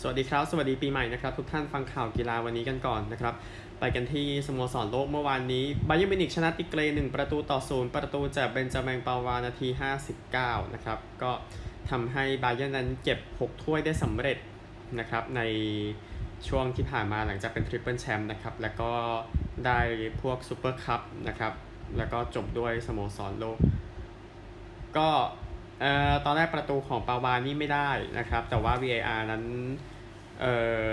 สวัสดีครับ สวัสดีปีใหม่นะครับ ทุกท่านฟังข่าวกีฬาวันนี้กันก่อนนะครับ ไปกันที่สโมสรโลกเมื่อวานนี้บาเยิร์นมิวนิกชนะติเกรหนึ่งประตูต่อศูนย์ประตูจากเบนจามินปาวานาที 59 นะครับ ก็ทำให้บาเยิร์นนั้นเก็บ 6 ถ้วยได้สำเร็จนะครับในช่วงที่ผ่านมาหลังจากเป็นทริปเปิลแชมป์นะครับ แล้วก็ได้พวกซูเปอร์คัพนะครับ แล้วก็จบด้วยสโมสรโลก ก็ เอ่อตอนแรกประตูของปาวานี่ไม่ได้นะครับ แต่ว่า VAR นั้นเอ่อ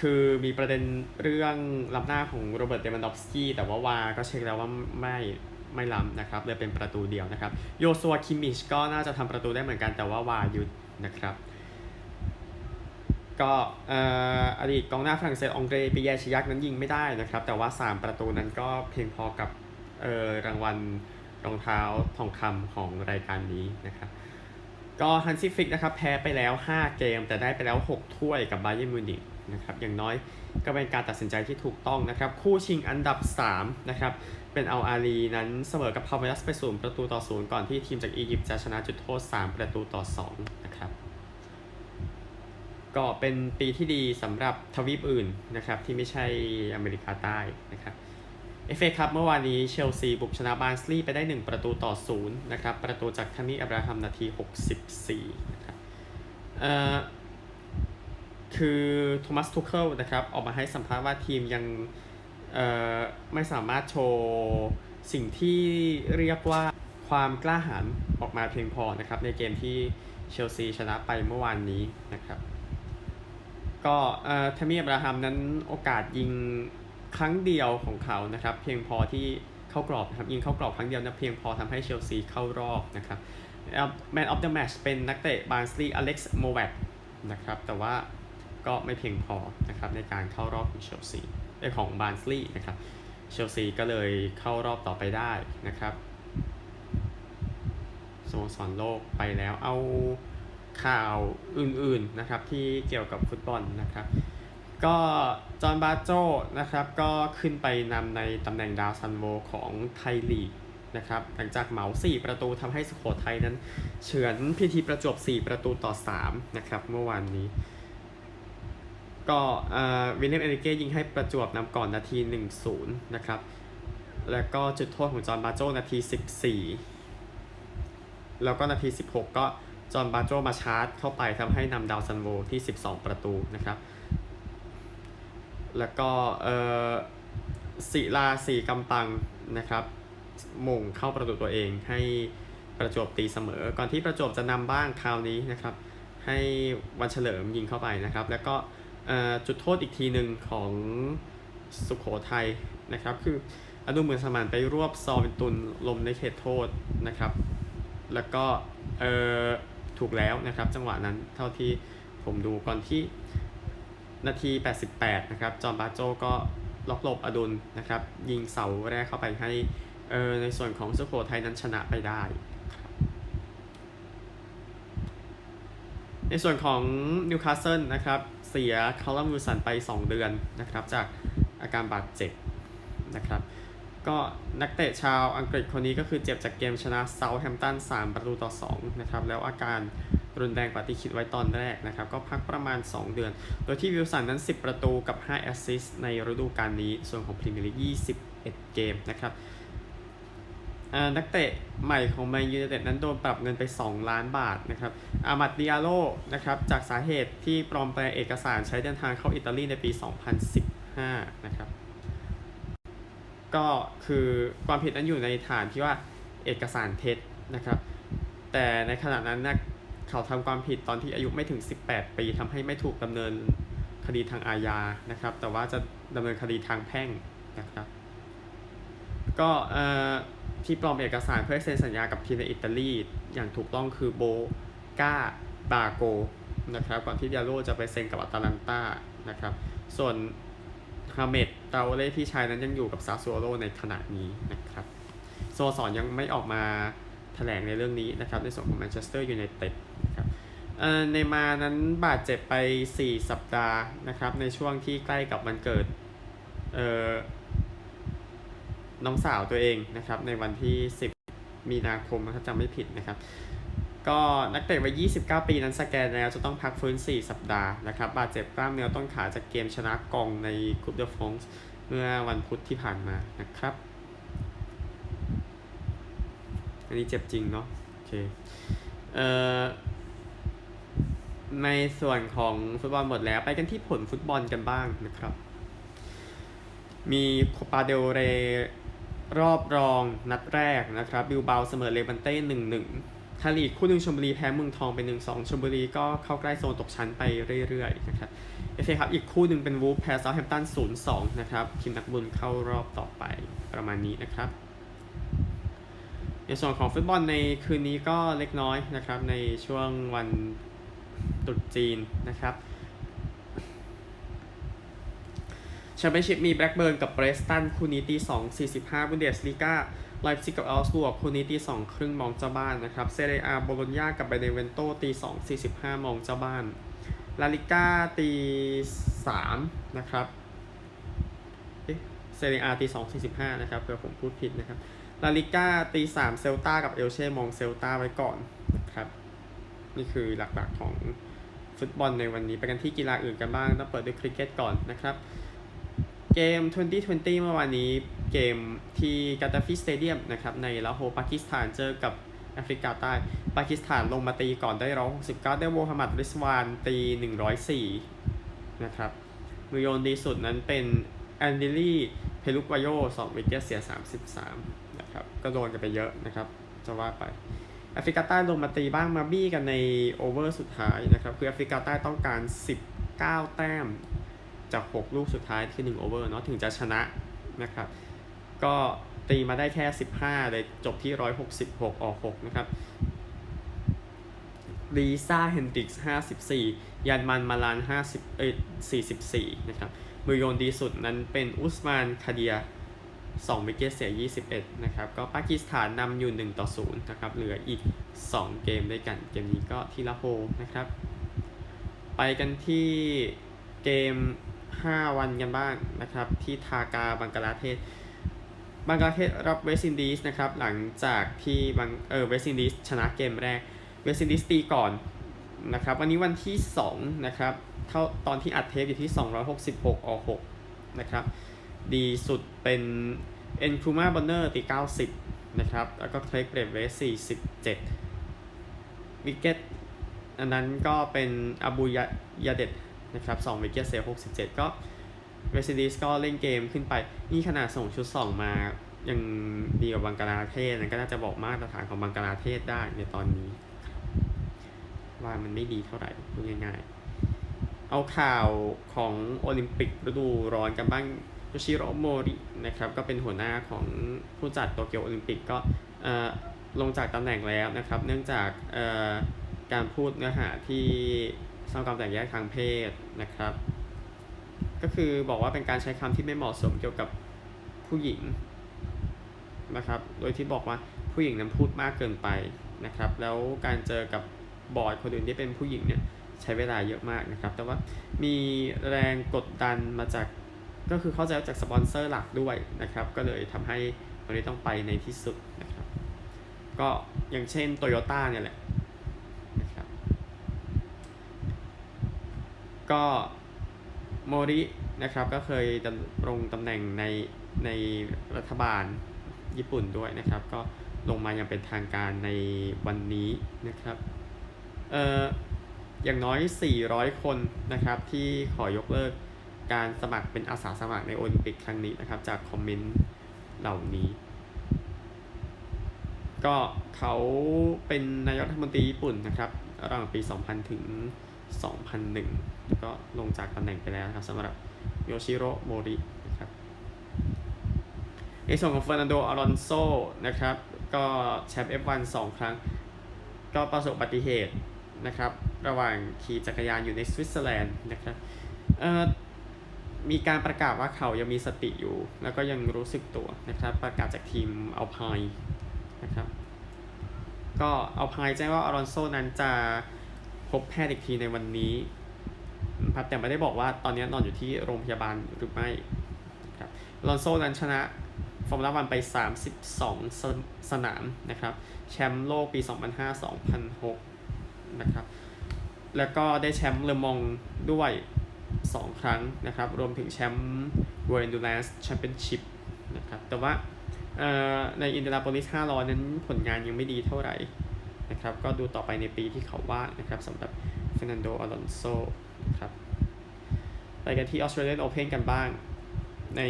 คือมีประเด็นเรื่องล้ำหน้าของโรเบิร์ตเดมันดอฟสกี้แต่ว่าวาก็เช็คแล้วว่าไม่ไม่ล้ำนะครับเลยเป็นประตูเดียวนะครับโยซัวคิมิชก็น่าจะทำประตูได้เหมือนกันแต่ว่าวาหยุดนะครับ ก็เอ่ออดีตกองหน้าฝรั่งเศสองเกรปิแยชิยักนั้นยิงไม่ได้นะครับ แต่ว่า 3 ประตูนั้นก็เพียงพอกับเอ่อรางวัล รองเท้าทองคำของรายการนี้นะครับก็ฮันซี่ฟิกนะครับแพ้ไปแล้ว 5 เกม แต่ได้ไปแล้ว 6 ถ้วยกับบาเยิร์นมิวนิกนะครับอย่างน้อยก็เป็นการตัดสินใจที่ถูกต้องนะครับ คู่ชิงอันดับ 3 นะครับ เป็นเอัลอาลีนั้นเสมอกับพาวเมลัสไปศูนย์ประตูต่อศูนย์ก่อนที่ทีมจากอียิปต์จะชนะจุดโทษ 3 ประตูต่อ 2 นะครับ ก็เป็นปีที่ดีสำหรับทวีปอื่นนะครับ ที่ไม่ใช่อเมริกาใต้นะครับ เอฟเอคัพเมื่อวานนี้เชลซีบุกชนะบาร์นสลีย์ไปได้ 1 ประตูต่อ0นะครับประตูจากทามี่อับราฮัมนาที 64นะครับเอ่อคือโทมัสทูเคิลนะครับออกมาให้สัมภาษณ์ว่าทีมยังเอ่อไม่สามารถโชว์สิ่งที่เรียกว่าความกล้าหาญออกมาเพียงพอนะครับในเกมที่เชลซีชนะไปเมื่อวานนี้นะครับก็เอ่อทามี่อับราฮัมนั้นโอกาสยิง ครั้งเดียวของเขานะครับ เพียงพอที่เข้ากรอบนะครับยิงเข้ากรอบครั้งเดียวนะเพียงพอทำให้เชลซีเข้ารอบนะครับแมนออฟเดอะแมชเป็นนักเตะบาร์นสลีย์อเล็กซ์โมแวตนะครับ แต่ว่าก็ไม่เพียงพอนะครับในการเข้ารอบของเชลซีเอ้ยของบาร์นสลีย์นะครับเชลซีก็เลยเข้ารอบต่อไปได้นะครับสโมสรโลกไปแล้วเอาข่าวอื่นๆนะครับที่เกี่ยวกับฟุตบอลนะครับ ก็จอห์นบาโจนะครับก็ขึ้นไปนำในตำแหน่งดาวซันโวของไทยลีกนะครับหลังจากเหมา 4 ประตูทำให้สุโขทัยนั้น เฉือนพีทีประจวบ 4 ประตูต่อ 3 นะครับเมื่อวานนี้ ก็วิลเลียมเอริเก้ยิงให้ประจวบนำก่อนนาที 1-0 นะครับ แล้วก็จุดโทษของจอห์นบาโจนาที 14 แล้วก็นาที 16 ก็จอห์นบาโจมาชาร์จเข้าไปทำให้นำดาวซันโวที่ 12 ประตูนะครับ แล้วก็เอ่อศิลาสีกำปังนะครับมงเข้าประตูตัวเองให้ประจวบตีเสมอ ก่อนที่ประจวบจะนำบ้างคราวนี้นะครับ ให้วันเฉลิมยิงเข้าไปนะครับ แล้วก็จุดโทษอีกทีหนึ่งของสุขโขทัยนะครับ คืออนุเมือนสมานไปรวบซอเป็นตุนลมในเขตโทษนะครับ แล้วก็ถูกแล้วนะครับจังหวะนั้นเท่าที่ผมดูก่อนที่ นาที 88 นะครับ จอห์บาโจก็ล็อกหลบอดุลนะครับ ยิงเสาแรกเข้าไปให้เออในส่วนของสุโขทัยนั้นชนะไปได้ ในส่วนของนิวคาสเซิลนะครับ เสียคาร์ลมูสันไป 2 เดือนนะครับ จากอาการบาดเจ็บนะครับ ก็นักเตะชาวอังกฤษคนนี้ก็คือเจ็บจากเกมชนะเซาท์แฮมป์ตัน3 ประตูต่อ 2 นะครับ แล้วอาการ รุนแรงกว่าที่คิดไว้ตอนแรกนะครับ ก็พักประมาณ 2 เดือน โดยที่วิลสันนั้น 10 ประตูกับ 5 แอสซิสต์ในฤดูกาลนี้ ส่วนของพรีเมียร์ลีก21 เกมนะครับนักเตะใหม่ของแมนยูนเต็ดนั้นโดนปรับเงินไป 2 ล้านบาทนะครับ อามัดดิอาโลนะครับจากสาเหตุที่ปลอมแปลงเอกสารใช้เดินทางเข้าอิตาลีในปี 2015 นะครับ ก็คือความผิดนั้นอยู่ในฐานที่ว่าเอกสารเท็จนะครับ แต่ในขณะนั้นนะ เขาทำความผิดตอนที่อายุไม่ถึง 18 ปีทำให้ไม่ถูกดำเนินคดีทางอาญานะครับ แต่ว่าจะดำเนินคดีทางแพ่งนะครับ ก็เอ่อที่ปลอมเอกสารเพื่อเซ็นสัญญากับทีมในอิตาลีอย่างถูกต้องคือโบกาบาโกนะครับก่อนที่ดิอาโลจะไปเซ็นกับอาตาลันตานะครับ ส่วนฮาเมดเตาเล่พี่ชายนั้นยังอยู่กับซาซูโอโรในขณะนี้นะครับโมสรยังไม่ออกมาแถลงในเรื่องนี้นะครับ ในส่วนของแมนเชสเตอร์ยูไนเต็ด ในมานั้นบาดเจ็บไป 4 สัปดาห์นะครับ ในช่วงที่ใกล้กับวันเกิดเอ่อน้องสาวตัวเองนะครับ ในวันที่ 10 มีนาคมถ้าจำไม่ผิดนะครับ ก็นักเตะวัย 29 ปีนั้นสแกนแล้วจะต้องพักฟื้น 4 สัปดาห์นะครับ บาดเจ็บกล้ามเนื้อต้นขาจากเกมชนะกองในคูปเดอฟองส์เมื่อวันพุธที่ผ่านมานะครับ อันนี้เจ็บจริงเนาะโอเคเอ่อ ในส่วนของฟุตบอลหมดแล้วไปกันที่ผลฟุตบอลกันบ้างนะครับ มีโคปาเดลเรรอบรองนัดแรกนะครับ บิลเบาเสมอเลบันเต้หนึ่งหนึ่งทาลีกคู่หนึ่งชมบุรีแพ้เมืองทองไปหนึ่งสองชมบุรีก็เข้าใกล้โซนตกชั้นไปเรื่อยๆนะครับเอฟเอครับอีกคู่หนึ่งเป็นวูฟแพ้เซาท์แฮมป์ตันศูนย์สองนะครับทีมนักบุญเข้ารอบต่อไปประมาณนี้นะครับในส่วนของฟุตบอลในคืนนี้ก็เล็กน้อยนะครับในช่วงวัน ตรุษจีนนะครับแชมเปี้ยนชิพมีแบล็กเบิร์นกับเบรสตันคู่นี้ตีสองสี่สิบห้าบุนเดสลีกาไลฟ์ซิกกับอัลสบวกคู่นี้ตีสองครึ่งมองเจ้าบ้านนะครับเซเรียอาโบโลญญากับเบเนเวนโตตีสองสี่สิบห้ามองเจ้าบ้านลาลิก้าตีสามนะครับเซเรียอาตีสองสี่สิบห้านะครับเผื่อผมพูดผิดนะครับลาลิก้าตีสามเซลตากับเอลเช่มองเซลตาไว้ก่อนนะครับ นี่คือหลักๆของ ฟุตบอลในวันนี้ไปกันที่กีฬาอื่นกันบ้างต้องเปิดด้วยคริกเก็ตก่อนนะครับ เกม 2020 เมื่อวานนี้เกมที่กาตาฟีสเตเดียมนะครับในลาโฮปากีสถานเจอกับแอฟริกาใต้ ปากีสถานลงมาตีก่อนได้169ได้โมฮัมหมัดริสวานตี104นะครับมือโยนดีสุดนั้นเป็นแอนดิลี่เพลุกวายโย2วิกเกตเสีย33นะครับก็โดนกันไปเยอะนะครับ จะว่าไป แอฟริกาใต้ลงมาตีบ้างมาบี้กันในโอเวอร์สุดท้ายนะครับ คือแอฟริกาใต้ต้องการ 19 แต้มจาก 6 ลูกสุดท้ายคือ1โอเวอร์เนาะถึงจะชนะนะครับ ก็ตีมาได้แค่ 15 เลยจบที่ 166 ออก 6 นะครับลีซ่าเฮนดิกส์54 ยันมันมาลาน50เอ้ย44 นะครับ มือโยนดีสุดนั้นเป็นอุสมานคาเดีย 2วิกเกตเสีย 21 นะครับ ก็ปากีสถานนำอยู่ 1 ต่อ 0 นะครับ เหลืออีก 2 เกมด้วยกัน เกมนี้ก็ทีละโฮนะครับ ไปกันที่เกม 5 วันกันบ้างนะครับ ที่ทากาบังกลาเทศ บังกลาเทศรับเวสตินดีสนะครับ หลังจากที่บังเออเวสตินดีสชนะเกมแรก เวสตินดีสตีก่อนนะครับ วันนี้วันที่ 2 นะครับ เท่าตอนที่อัดเทปอยู่ที่ 266ออก6นะครับ ดีสุดเป็นเอ็นคูมาบอนเนอร์ตี 90 นะครับ แล้วก็เคลกเบรดเวส47 วิกเก็ตอันนั้นก็เป็นอบูยายาเดตนะครับ2วิกเก็ตเสีย67 ก็เวสต์อินดีสก็เล่นเกมขึ้นไป นี่ขนาดส่งชุด 2 มายังดีกว่าบังกลาเทศนั่นก็น่าจะบอกมาตรฐานของบังกลาเทศได้ในตอนนี้ ว่ามันไม่ดีเท่าไหร่พูดง่ายๆ เอาข่าวของโอลิมปิกฤดูร้อนกันบ้าง โยชิโรโมรินะครับก็เป็นหัวหน้าของผู้จัดโตเกียวโอลิมปิกก็เอ่อลงจากตำแหน่งแล้วนะครับ เนื่องจากเอ่อการพูดเนื้อหาที่สร้างความแตกแยกทางเพศนะครับ ก็คือบอกว่าเป็นการใช้คำที่ไม่เหมาะสมเกี่ยวกับผู้หญิงนะครับ โดยที่บอกว่าผู้หญิงนั้นพูดมากเกินไปนะครับ แล้วการเจอกับบอร์ดคนอื่นที่เป็นผู้หญิงเนี่ยใช้เวลาเยอะมากนะครับ แต่ว่ามีแรงกดดันมาจาก ก็คือเข้าใจว่าจากสปอนเซอร์หลักด้วยนะครับ ก็เลยทำให้วันนี้ต้องไปในที่สุดนะครับ ก็อย่างเช่นโตโยต้าเนี่ยแหละนะครับ ก็โมรินะครับก็เคยดำรงตำแหน่งในในรัฐบาลญี่ปุ่นด้วยนะครับ ก็ลงมาอย่างเป็นทางการในวันนี้นะครับเอ่ออย่างน้อย 400 คนนะครับที่ขอยกเลิก การสมัครเป็นอาสาสมัครในโอลิมปิกครั้งนี้นะครับ จากคอมเมนต์เหล่านี้ ก็เขาเป็นนายกรัฐมนตรีญี่ปุ่นนะครับระหว่างปี 2000 ถึง 2001แล้วก็ลงจากตำแหน่งไปแล้วนะครับสำหรับโยชิโรโมรินะครับในส่วนของเฟอร์นันโด อารอนโซนะครับ ก็แชมป์ F1 2 ครั้ง ก็ประสบอุบัติเหตุนะครับ ระหว่างขี่จักรยานอยู่ในสวิตเซอร์แลนด์นะครับเอ่อ มีการประกาศว่าเขายังมีสติอยู่ แล้วก็ยังรู้สึกตัวนะครับ ประกาศจากทีมอัลพายนะครับ ก็อัลพายแจ้งว่าอารอนโซนั้นจะพบแพทย์อีกทีในวันนี้ครับแต่ไม่ได้บอกว่าตอนนี้นอนอยู่ที่โรงพยาบาลหรือไม่ครับอารอนโซนั้นชนะฟอร์มูล่าวันไป 32 สสนามนะครับ แชมป์โลกปี 2005 2006 นะครับ แล้วก็ได้แชมป์เลอมองด้วย 2 ครั้งนะครับ รวมถึงแชมป์ World Endurance Championship นะครับแต่ว่าในอินเด a นาโพลิส500 นั้นผลงานยังไม่ดีเท่าไหร่นะครับก็ดูต่อไปในปีที่เขาว่านะครับสำหรับเฟ r นันโดอลอนโซครับไปกันที่ Australian Open กันบ้าง ใน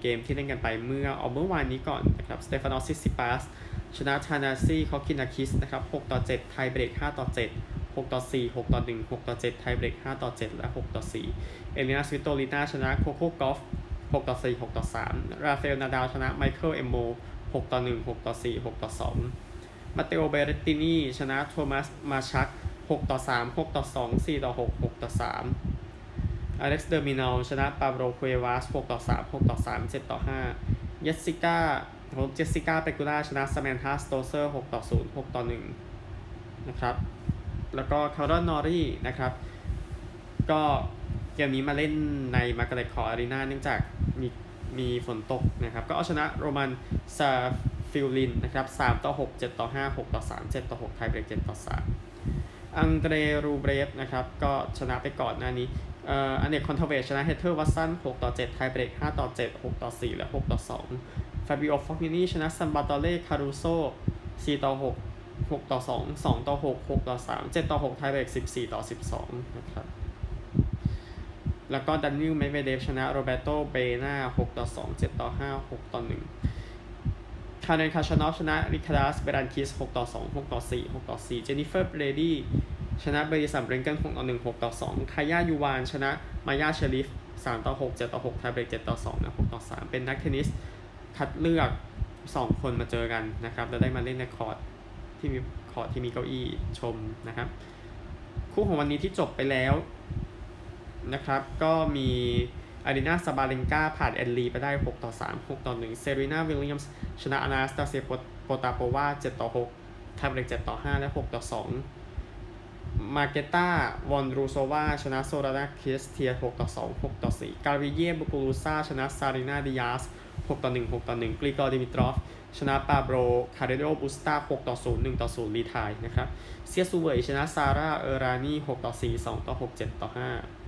เกมที่เล่นกันไปเมื่อเอาเมื่อวานนี้ก่อนนะครับสเตฟานอสซิซิปัสชนะทานาซีคอกินาคิสนะครับ6ต่อ7ไทยเบรก5ต่อ7 6 ต่อ 4 6 ต่อ 1 6 ต่อ 7 ไทยเบรก 5 ต่อ 7 และ 6 ต่อ 4 เอลินาสวิโตลิน่าชนะโคโค่กอล์ฟ6ต่อ 4 6 ต่อ 3 ราฟาเอล นาดาลชนะไมเคิล เอมโม6ต่อ 1 6 ต่อ 4 6 ต่อ 2 มาเตโอ เบรตตินีชนะโทมัส มาชัก 6 ต่อ 3 6 ต่อ 2 4 ต่อ 6 6 ต่อ 3 อเล็กซ์ เดอร์มินัลชนะปาโบรเคววัส6 ต่อ 3 6 ต่อ 3 7 ต่อ 5 เยสซิก้าเจสซิก้าเปกูล่าชนะสแมนธาสโตเซอร์ 6 ต่อ 0 6 ต่อ 1 นะครับ แล้วก็คาร์ลนอรี่นะครับ ก็เกมนี้มาเล่นในมาร์กาเร็ตคออารีนาเนื่องจากมีมีฝนตกนะครับ ก็เอาชนะโรมันซาฟิลลินนะครับ3ต่อ 6 7 ต่อ 5 6 ต่อ 3 7 ต่อ 6 ไทยเบรก7ต่อ 3 อังเดรรูเบรฟนะครับ ก็ชนะไปก่อนหน้านี้เอ่ออันเนกคอนเทเวชชนะเฮเทอร์วัตสัน6ต่อ 7 ไทยเบรก5ต่อ 7 6 ต่อ 4 และ 6 ต่อ 2 ฟาบิโอฟอกมินีชนะซัมบาตอเล่คารูโซ4ต่อ 6 6 ต่อ 2 2 ต่อ 6 6 ต่อ 3 7 ต่อ 6 ไทยเบรก14 ต่อ 12 นะครับ แล้วก็ดันนิลเมเวเดฟชนะโรเบโตเบนา6ต่อ 2 7 ต่อ 5 6 ต่อ 1 คาร์เนนคาชานอฟชนะริคาดัสเบรันคิส 6 ต่อ 2 6 ต่อ 4 6 ต่อ 4 เจนนิเฟอร์เบรดี้ชนะเบริสัมเบรนเกิล6ต่อ 1 6 ต่อ 2 คายายูวานชนะมายาเชลิฟ 3 ต่อ 6 7 ต่อ 6 ไทยเบรก 7 ต่อ2และ6 ต่อ 3 เป็นนักเทนนิสคัดเลือก 2 คนมาเจอกันนะครับ แล้วได้มาเล่นในคอร์ต ที่มีคอร์ตที่มีเก้าอี้ชมนะครับ คู่ของวันนี้ที่จบไปแล้วนะครับก็มีอารีนาซาบาเลนกาผ่านแอนลีไปได้ 6 ต่อ 3 6 ต่อ 1 เซรีนาวิลเลียมส์ชนะอนาสตาเซียโปตาโปวา7ต่อ6ทยเบรก7ต่อ 5 และ 6 ต่อ 2 มาเกตาวอนรูโซวาชนะโซรานาคิสเทีย6ต่อ 2 6 ต่อ 4 กาวิเย่บุกูรูซาชนะซารินาดิยาส 6ต่อ1 6ต่อ1กริกอร์ดิมิตรอฟชนะปาโบรคาร์เดโอบูสตา6ต่อ0 1ต่อ0รีทายนะครับเซียซูเวยชนะซาร่าเออรานี่6ต่อ4 2ต่อ6 7ต่อ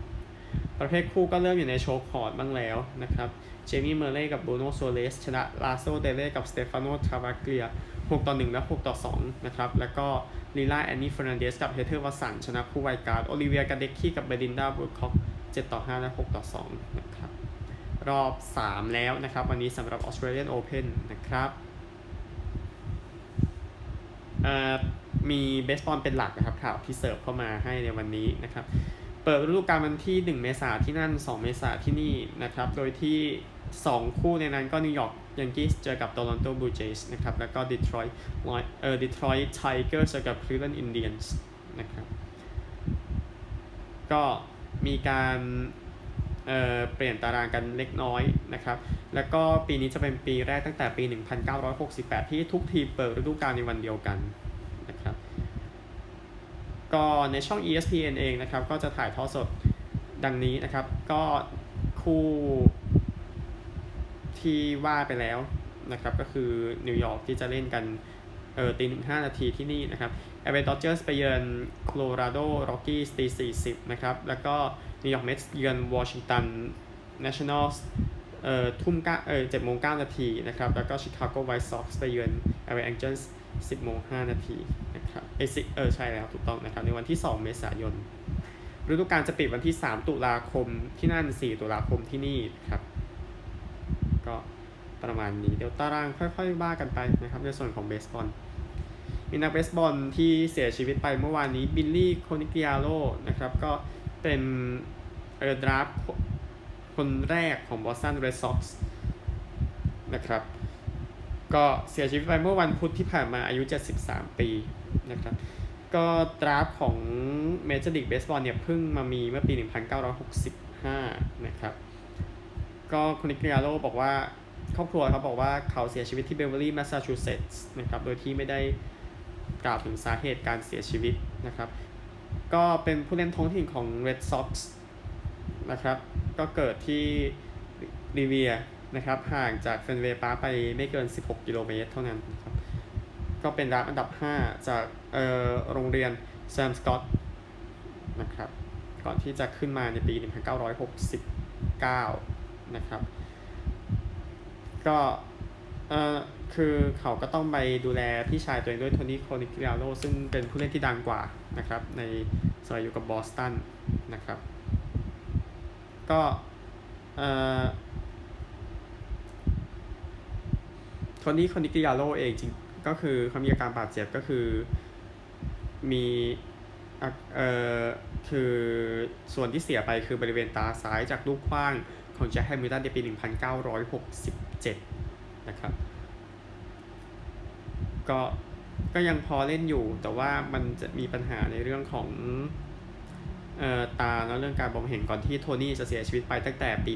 5 ประเภทคู่ก็เริ่มอยู่ในโชว์คอร์ดบ้างแล้วนะครับเจมี่เมอร์เล่กับบูโนโซเลสชนะลาโซเดเล่กับสเตฟานโนทราวาเกีย6ต่อ1และ6ต่อ2นะครับแล้วก็ลีลาแอนนี่เฟอร์นันเดสกับเฮเธอร์วัสันชนะคู่ไวการ์ดโอลิเวียกาเดกกี้กับเบดินดาบูคอก7ต่อ5และ6ต่อ2นะครับ รอบ 3 แล้วนะครับ วันนี้สำหรับ Australian Open นะครับมีเบสบอลเป็นหลักนะครับข่าวที่เสิร์ฟเข้ามาให้ในวันนี้นะครับ เปิดฤดูกาลวันที่ 1 เมษาที่นั่น 2 เมษาที่นี่นะครับ โดยที่ 2 คู่ในนั้นก็นิวยอร์กยังกี้เจอกับโตลอนโตบลูเจสนะครับ แล้วก็ดีทรอยต์เอ่อดีทรอยต์ไทเกอร์เจอกับคลีฟแลนด์อินเดียนส์นะครับ ก็มีการ เอ่อเปลี่ยนตารางกันเล็กน้อยนะครับ แล้วก็ปีนี้จะเป็นปีแรกตั้งแต่ปี 1968 ที่ทุกทีมเปิดฤดูกาลในวันเดียวกันนะครับ ก็ในช่อง ESPN เองนะครับ ก็จะถ่ายทอดสดดังนี้นะครับ ก็คู่ที่ว่าไปแล้วนะครับ ก็คือนิวยอร์กที่จะเล่นกันเออตีหนึ่งห้านาทีที่นี่นะครับเอเวอร์ดอเจอร์สไปเยือนโคโลราโดร็อกกี้ตีสี่สิบนะครับ แล้วก็ นิวยอร์กเมทส์เยือนวอชิงตันเนชั่นแนลส์เอ่อทุ่มเก้าเอ่อเจ็ดโมงเก้านาทีนะครับ แล้วก็ชิคาโกไวท์ซ็อกซ์ไปเยือน LA Angels สิบโมงห้านาทีนะครับเอยสิเออใช่แล้วถูกต้องนะครับ ในวันที่2เมษายนฤดูกาลจะปิดวันที่ 3 ตุลาคมที่นั่น 4 ตุลาคมที่นี่ครับ ก็ประมาณนี้เดี๋ยวตารางค่อยๆว่ากันไปนะครับในส่วนของเบสบอลมีนักเบสบอลที่เสียชีวิตไปเมื่อวานนี้บิลลี่โคนิกิอาโลนะครับก็ เป็นเออดราฟคนแรกของบอสตันเรดซ็อกซ์นะครับ ก็เสียชีวิตไปเมื่อวันพุธที่ผ่านมาอายุ 73 ปีนะครับ ก็ดราฟของเมเจอร์ลีกเบสบอลเนี่ยเพิ่งมามีเมื่อปี 1965 นะครับ ก็คุณนิกริอาโลบอกว่าครอบครัวเขาบอกว่าเขาเสียชีวิตที่เบเวอร์ลี่แมสซาชูเซตส์นะครับ โดยที่ไม่ได้กล่าวถึงสาเหตุการเสียชีวิตนะครับ ก็เป็นผู้เล่นท้องถิ่นของ Red Sox นะครับ ก็เกิดที่ริเวียนะครับ ห่างจากเฟนเวย์ปาไปไม่เกิน 16 กิโลเมตรเท่านั้นนะครับ ก็เป็นร้านอันดับ 5 จากเอ่อโรงเรียนแซมสกอตนะครับ ก่อนที่จะขึ้นมาในปี 1969 นะครับ ก็เอ่อคือเขาก็ต้องไปดูแลพี่ชายตัวเองด้วยโทนี่โคนิกิอาโลซึ่งเป็นผู้เล่นที่ดังกว่า นะครับในสมัยอยู่กับบอสตันนะครับ ก็เอ่อโทนี่โคนิกิอาโลเองจริงก็คือเขามีอาการบาดเจ็บก็คือมีเอ่อคือส่วนที่เสียไปคือบริเวณตาซ้ายจากลูกขว้างของแจ็คแฮมิลตันในปี 1967 นะครับ ก็ ก็ยังพอเล่นอยู่ แต่ว่ามันจะมีปัญหาในเรื่องของเอ่อตาแล้วเรื่องการมองเห็นก่อนที่โทนี่จะเสียชีวิตไปตั้งแต่ปี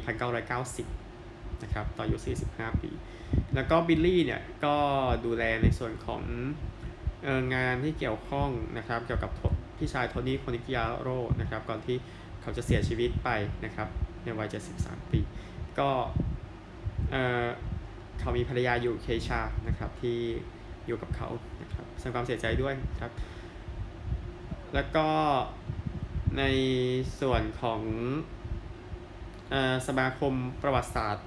1990 นะครับตอนอายุ 45 ปี แล้วก็บิลลี่เนี่ยก็ดูแลในส่วนของเอองานที่เกี่ยวข้องนะครับเกี่ยวกับพี่ชายโทนี่โคนิกิอาโรนะครับก่อนที่เขาจะเสียชีวิตไปนะครับในวัย 73 ปี ก็เออเขามีภรรยาอยู่เคชานะครับที่อยู่กับเขา สดงความเสียใจด้วยครับ แล้วก็ในส่วนของออสมาคมประวัติศาสตร์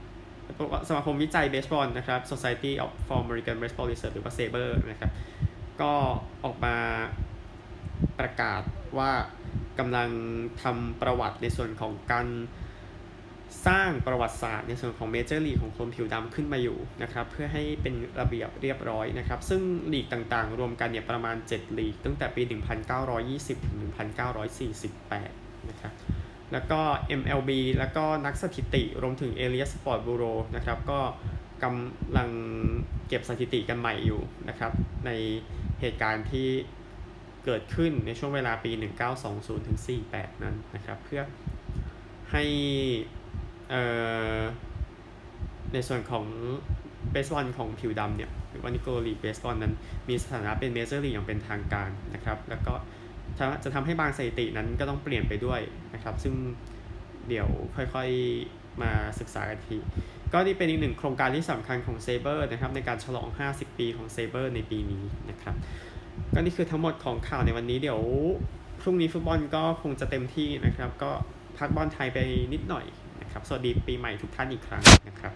สมาคมวิจัยเบสบอลนะครับ Society of for American Baseball Research หรือว่า SABR นะครับ ก็ออกมาประกาศว่ากำลังทำประวัติในส่วนของการ สร้างประวัติศาสตร์ในส่วนของเมเจอร์ลีกของคนผิวดำขึ้นมาอยู่นะครับเพื่อให้เป็นระเบียบเรียบร้อยนะครับซึ่งลีกต่างๆ รวมกันเนี่ยประมาณ 7 ลีก ตั้งแต่ปี 1920ถึง1948นะครับแล้วก็ MLB แล้วก็นักสถิติรวมถึง Area Sport Bureau นะครับก็กำลังเก็บสถิติกันใหม่อยู่นะครับในเหตุการณ์ที่เกิดขึ้นในช่วงเวลาปี 1920ถึง48 นั้นนะครับเพื่อให้ ในส่วนของเบสบอลของผิวดำเนี่ยหรือว่านิโกลีเบสบอลนั้นมีสถานะเป็นเมเจอร์ลีกอย่างเป็นทางการนะครับ แล้วก็จะจะทำให้บางสถิตินั้นก็ต้องเปลี่ยนไปด้วยนะครับ ซึ่งเดี๋ยวค่อยๆมาศึกษากันที ก็นี่เป็นอีกหนึ่งโครงการที่สำคัญของ Saber นะครับในการฉลอง 50 ปีของ Saber ในปีนี้นะครับ ก็นี่คือทั้งหมดของข่าวในวันนี้เดี๋ยวพรุ่งนี้ฟุตบอลก็คงจะเต็มที่นะครับ ก็พักบอลไทยไปนิดหน่อย นะครับ สวัสดีปีใหม่ทุกท่านอีกครั้งนะครับ